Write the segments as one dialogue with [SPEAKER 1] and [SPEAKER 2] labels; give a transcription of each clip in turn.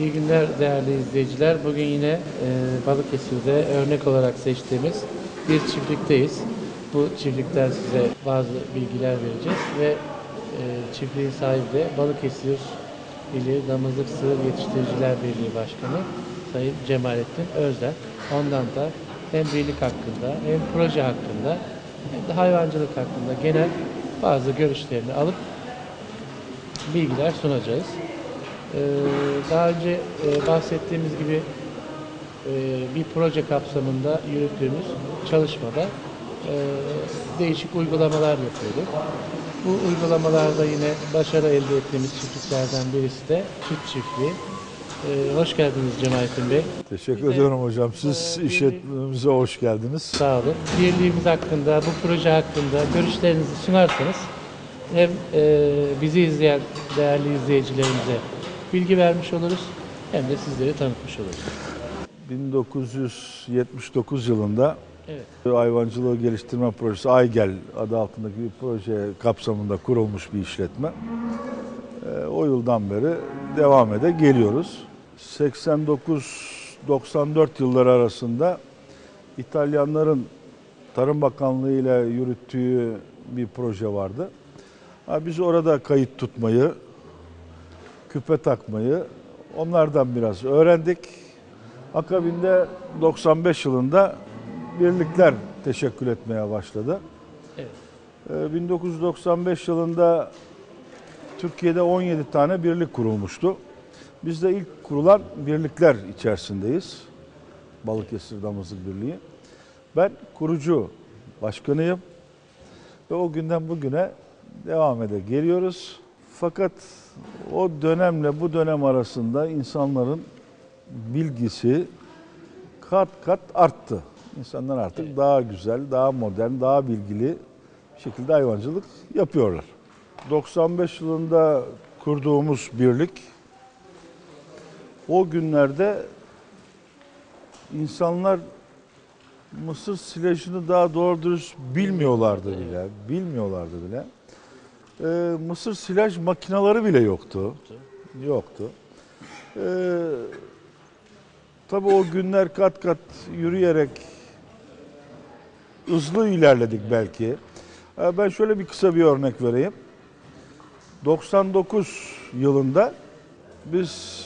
[SPEAKER 1] İyi günler değerli izleyiciler. Bugün yine e, Balıkesir'de örnek olarak seçtiğimiz bir çiftlikteyiz. Bu çiftlikten size bazı bilgiler vereceğiz ve e, çiftliğin sahibi de Balıkesir İli Damızlık Sığır Yetiştiriciler Birliği Başkanı Sayın Cemalettin Özden. Ondan da hem birlik hakkında hem proje hakkında hem de hayvancılık hakkında genel bazı görüşlerini alıp bilgiler sunacağız. Ee, Daha önce e, bahsettiğimiz gibi e, bir proje kapsamında yürüttüğümüz çalışmada e, değişik uygulamalar yapıyorduk. Bu uygulamalarda yine başarı elde ettiğimiz çiftliklerden birisi de süt çiftliği. Ee, Hoş geldiniz Cemalettin Bey.
[SPEAKER 2] Teşekkür
[SPEAKER 1] de-
[SPEAKER 2] ediyorum hocam. Siz
[SPEAKER 1] bir-
[SPEAKER 2] işletmemize hoş geldiniz.
[SPEAKER 1] Sağ olun. Birliğimiz hakkında, bu proje hakkında görüşlerinizi sunarsanız hem e, bizi izleyen değerli izleyicilerimize bilgi vermiş oluruz hem de sizleri tanıtmış oluruz.
[SPEAKER 2] 1979 yılında
[SPEAKER 1] Evet.
[SPEAKER 2] hayvancılığı geliştirme projesi Aygel adı altındaki bir proje kapsamında kurulmuş bir işletme. Ee, O yıldan beri devam ede geliyoruz. 89-94 yılları arasında İtalyanların Tarım Bakanlığı ile yürüttüğü bir proje vardı. Biz orada kayıt tutmayı, küpe takmayı onlardan biraz öğrendik. Akabinde 95 yılında birlikler teşekkül etmeye başladı.
[SPEAKER 1] Evet.
[SPEAKER 2] Ee, 1995 yılında Türkiye'de 17 tane birlik kurulmuştu. Biz de ilk kurulan birlikler içerisindeyiz. Balıkesir Damızlık Birliği. Ben kurucu başkanıyım ve o günden bugüne devam ede geliyoruz. Fakat o dönemle bu dönem arasında insanların bilgisi kat kat arttı. İnsanlar artık
[SPEAKER 1] Evet.
[SPEAKER 2] daha güzel, daha modern, daha bilgili bir şekilde hayvancılık yapıyorlar. 95 yılında kurduğumuz birlik o günlerde insanlar mısır silajını daha doğru dürüst bilmiyorlardı bile. Bilmiyorlardı bile. Ee, mısır silaj makineleri bile yoktu. Yoktu. Ee, tabii o günler kat kat yürüyerek hızlı ilerledik belki. Ee, Ben şöyle bir kısa bir örnek vereyim. 99 yılında biz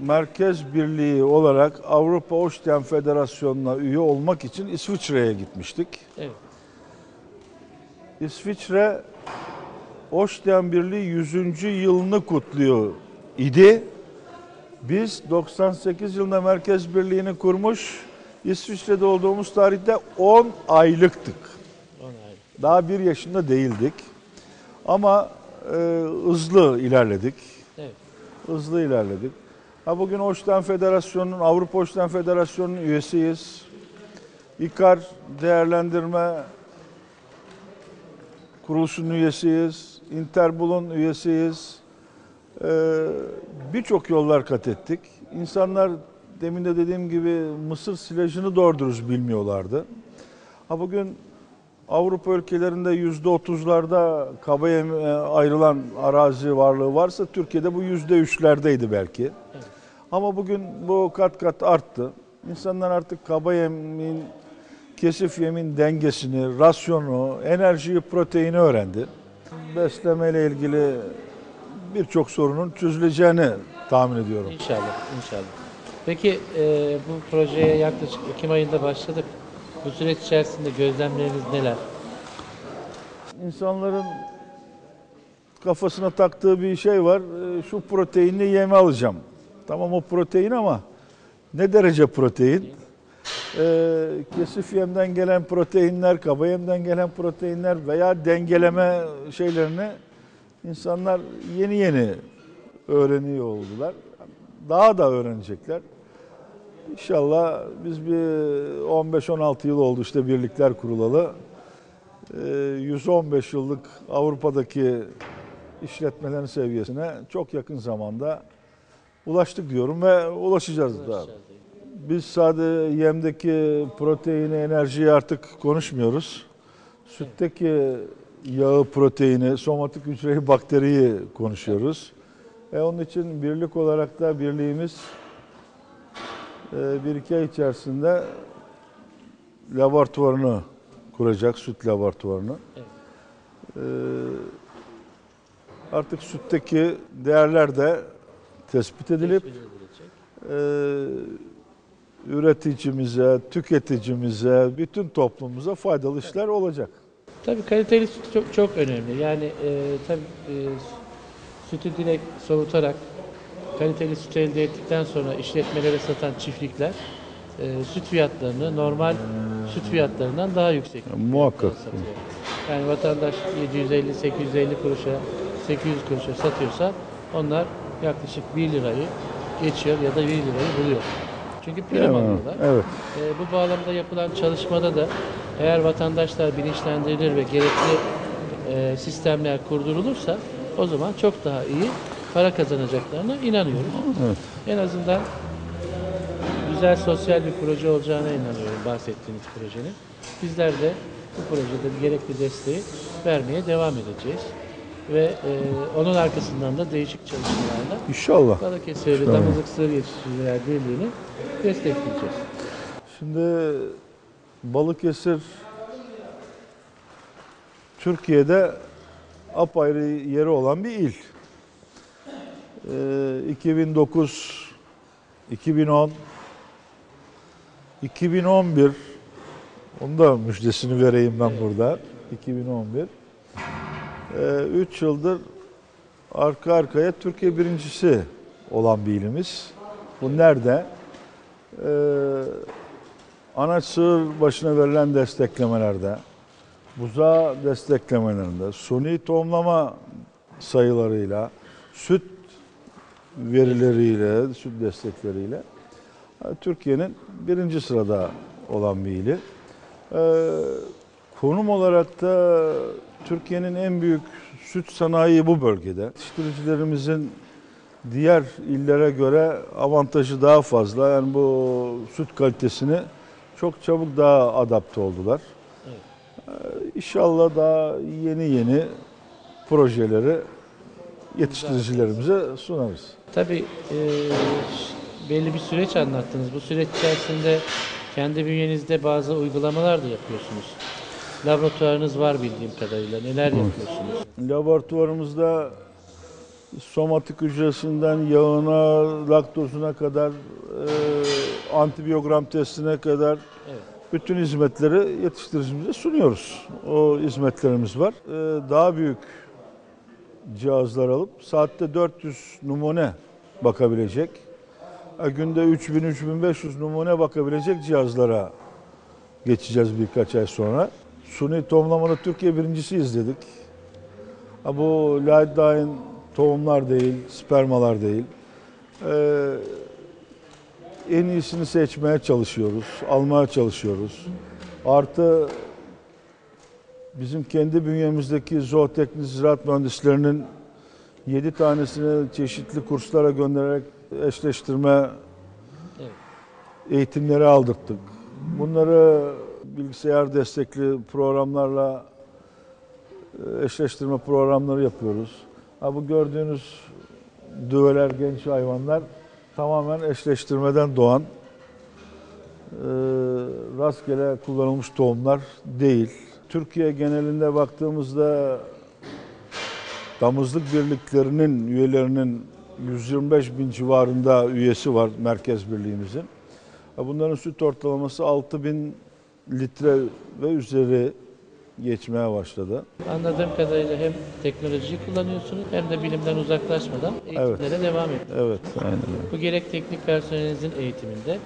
[SPEAKER 2] Merkez Birliği olarak Avrupa Oşten Federasyonu'na üye olmak için İsviçre'ye gitmiştik.
[SPEAKER 1] Evet.
[SPEAKER 2] İsviçre Oşten Birliği 100. yılını kutluyor idi. Biz 98 yılında Merkez Birliği'ni kurmuş, İsviçre'de olduğumuz tarihte 10 aylıktık.
[SPEAKER 1] On ayrı.
[SPEAKER 2] Daha bir yaşında değildik. Ama e, hızlı ilerledik.
[SPEAKER 1] Evet.
[SPEAKER 2] Hızlı ilerledik. Ha bugün Hoşten Federasyonu'nun, Avrupa Hoşten Federasyonu'nun üyesiyiz. İKAR değerlendirme kuruluşunun üyesiyiz. Interbul'un üyesiyiz. Ee, Birçok yollar kat ettik. İnsanlar demin de dediğim gibi mısır silajını doğru dürüst bilmiyorlardı. Ha bugün Avrupa ülkelerinde yüzde otuzlarda kaba yem- e, ayrılan arazi varlığı varsa Türkiye'de bu yüzde üçlerdeydi belki.
[SPEAKER 1] Evet.
[SPEAKER 2] Ama bugün bu kat kat arttı. İnsanlar artık kaba yemin, kesif yemin dengesini, rasyonu, enerjiyi, proteini öğrendi. Beslemeyle ilgili birçok sorunun çözüleceğini tahmin ediyorum.
[SPEAKER 1] İnşallah, inşallah. Peki e, bu projeye yaklaşık Ekim ayında başladık. Bu süreç içerisinde gözlemleriniz neler?
[SPEAKER 2] İnsanların kafasına taktığı bir şey var. E, Şu proteinli yeme alacağım. Tamam o protein ama ne derece protein? E, kesif yemden gelen proteinler, kaba yemden gelen proteinler veya dengeleme şeylerini insanlar yeni yeni öğreniyor oldular. Daha da öğrenecekler. İnşallah biz bir 15-16 yıl oldu işte birlikler kurulalı. Ee, 115 yıllık Avrupa'daki işletmelerin seviyesine çok yakın zamanda ulaştık diyorum ve ulaşacağız da. Biz sadece yemdeki proteini, enerjiyi artık konuşmuyoruz. Sütteki yağı, proteini, somatik hücreyi, bakteriyi konuşuyoruz. E onun için birlik olarak da birliğimiz e, bir iki ay içerisinde laboratuvarını kuracak, süt laboratuvarını.
[SPEAKER 1] Evet.
[SPEAKER 2] Artık sütteki değerler de tespit edilip
[SPEAKER 1] edilecek.
[SPEAKER 2] e, üreticimize, tüketicimize, bütün toplumumuza faydalı işler olacak.
[SPEAKER 1] Tabii kaliteli süt çok, çok önemli. Yani e, tabii e, sütü direkt soğutarak kaliteli süt elde ettikten sonra işletmelere satan çiftlikler e, süt fiyatlarını normal süt fiyatlarından daha yüksek
[SPEAKER 2] Muhakkak.
[SPEAKER 1] satıyor. Yani vatandaş 750-850 kuruşa 800 kuruşa satıyorsa onlar yaklaşık 1 lirayı geçiyor ya da 1 lirayı buluyor. Çünkü prim alıyorlar.
[SPEAKER 2] evet.
[SPEAKER 1] E, bu bağlamda yapılan çalışmada da eğer vatandaşlar bilinçlendirilir ve gerekli e, sistemler kurdurulursa o zaman çok daha iyi para kazanacaklarına inanıyoruz.
[SPEAKER 2] Evet.
[SPEAKER 1] En azından güzel sosyal bir proje olacağına inanıyorum bahsettiğiniz projenin. Bizler de bu projede gerekli desteği vermeye devam edeceğiz. Ve e, onun arkasından da değişik çalışmalarla
[SPEAKER 2] İnşallah.
[SPEAKER 1] Balıkesir'de
[SPEAKER 2] Tamam.
[SPEAKER 1] Damızlık Sığır Yetiştiriciler Birliği'ni destekleyeceğiz.
[SPEAKER 2] Şimdi Balıkesir Türkiye'de apayrı yeri olan bir il. Ee, 2009, 2010, 2011 onu da müjdesini vereyim ben burada. 2011. 3 yıldır arka arkaya Türkiye birincisi olan bir ilimiz. Bu nerede? Ee, anaç sığır başına verilen desteklemelerde, buzağı desteklemelerinde, suni tohumlama sayılarıyla, süt verileriyle, süt destekleriyle e, Türkiye'nin birinci sırada olan bir ili. Ee, konum olarak da Türkiye'nin en büyük süt sanayi bu bölgede. Yetiştiricilerimizin diğer illere göre avantajı daha fazla. Yani bu süt kalitesini çok çabuk daha adapte oldular.
[SPEAKER 1] Evet.
[SPEAKER 2] Ee, İnşallah daha yeni yeni projeleri yetiştiricilerimize sunarız.
[SPEAKER 1] Tabii e, belli bir süreç anlattınız. Bu süreç içerisinde kendi bünyenizde bazı uygulamalar da yapıyorsunuz. Laboratuvarınız var bildiğim kadarıyla. Neler yapıyorsunuz?
[SPEAKER 2] Laboratuvarımızda somatik hücresinden yağına, laktozuna kadar, e, antibiyogram testine kadar
[SPEAKER 1] Evet.
[SPEAKER 2] bütün hizmetleri yetiştiricimize sunuyoruz. O hizmetlerimiz var. E, daha büyük cihazlar alıp saatte 400 numune bakabilecek, e, günde 3000-3500 numune bakabilecek cihazlara geçeceğiz birkaç ay sonra. Suni tohumlamada Türkiye birincisiyiz dedik. Ha, bu Lightline tohumlar değil, spermalar değil. Ee, en iyisini seçmeye çalışıyoruz, almaya çalışıyoruz. Artı bizim kendi bünyemizdeki zooteknik ziraat mühendislerinin 7 tanesini çeşitli kurslara göndererek eşleştirme
[SPEAKER 1] Evet.
[SPEAKER 2] eğitimleri aldırttık. Bunları bilgisayar destekli programlarla e, eşleştirme programları yapıyoruz. Ha, bu gördüğünüz düveler, genç hayvanlar tamamen eşleştirmeden doğan e, rastgele kullanılmış tohumlar değil. Türkiye genelinde baktığımızda damızlık birliklerinin üyelerinin 125 bin civarında üyesi var merkez birliğimizin. Bunların süt ortalaması 6 bin litre ve üzeri geçmeye başladı.
[SPEAKER 1] Anladığım kadarıyla hem teknolojiyi kullanıyorsunuz hem de bilimden uzaklaşmadan eğitimlere devam ediyorsunuz.
[SPEAKER 2] Evet, aynen öyle.
[SPEAKER 1] Bu gerek teknik personelinizin eğitiminde,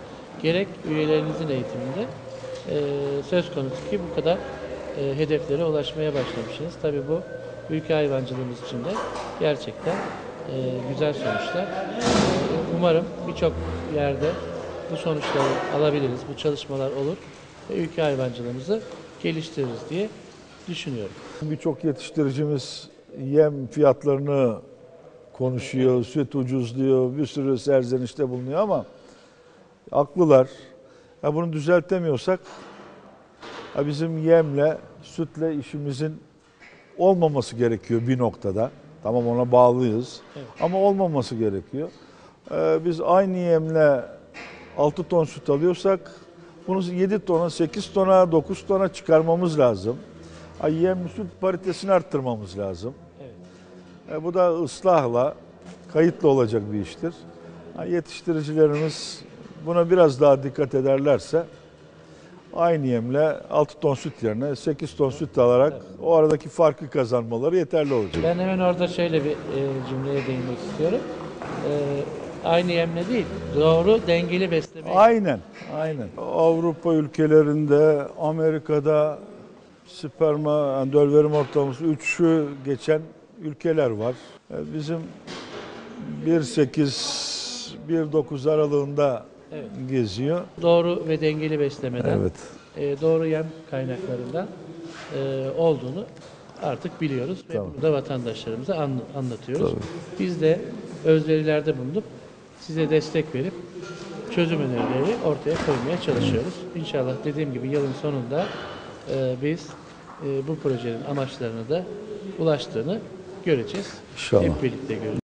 [SPEAKER 1] gerek üyelerinizin eğitiminde e, söz konusu ki bu kadar e, hedeflere ulaşmaya başlamışsınız. Tabii bu ülke hayvancılığımız için de gerçekten e, güzel sonuçlar. Umarım birçok yerde bu sonuçları alabiliriz, bu çalışmalar olur ve ülke hayvancılığımızı geliştiririz diye düşünüyorum.
[SPEAKER 2] Birçok yetiştiricimiz yem fiyatlarını konuşuyor, süt ucuz diyor, bir sürü serzenişte bulunuyor ama haklılar. Ya bunu düzeltemiyorsak ya bizim yemle, sütle işimizin olmaması gerekiyor bir noktada. Tamam ona bağlıyız.
[SPEAKER 1] Evet.
[SPEAKER 2] Ama olmaması gerekiyor. Ee, biz aynı yemle 6 ton süt alıyorsak bunu 7 tona, 8 tona, 9 tona çıkarmamız lazım. Ay, Yem süt paritesini arttırmamız lazım.
[SPEAKER 1] Evet.
[SPEAKER 2] E, bu da ıslahla, kayıtlı olacak bir iştir. Ha, yetiştiricilerimiz buna biraz daha dikkat ederlerse aynı yemle 6 ton süt yerine 8 ton süt alarak o aradaki farkı kazanmaları yeterli olacak.
[SPEAKER 1] Ben hemen orada şöyle bir e, cümleye değinmek istiyorum. E, aynı yemle değil, doğru dengeli besleme.
[SPEAKER 2] Aynen, aynen. Avrupa ülkelerinde, Amerika'da sperma, yani döl verim ortalaması 3'ü geçen ülkeler var. E, Bizim 1.8, 1.9 aralığında
[SPEAKER 1] Evet.
[SPEAKER 2] geziyor.
[SPEAKER 1] Doğru ve dengeli beslemeden,
[SPEAKER 2] Evet.
[SPEAKER 1] e, doğru yem kaynaklarından e, olduğunu artık biliyoruz ve
[SPEAKER 2] Tamam.
[SPEAKER 1] bunu da vatandaşlarımıza an- anlatıyoruz.
[SPEAKER 2] Tabii.
[SPEAKER 1] Biz de özverilerde bulunup size destek verip çözüm önerileri ortaya koymaya çalışıyoruz. İnşallah dediğim gibi yılın sonunda e, biz e, bu projenin amaçlarına da ulaştığını göreceğiz.
[SPEAKER 2] İnşallah.
[SPEAKER 1] Hep birlikte göreceğiz.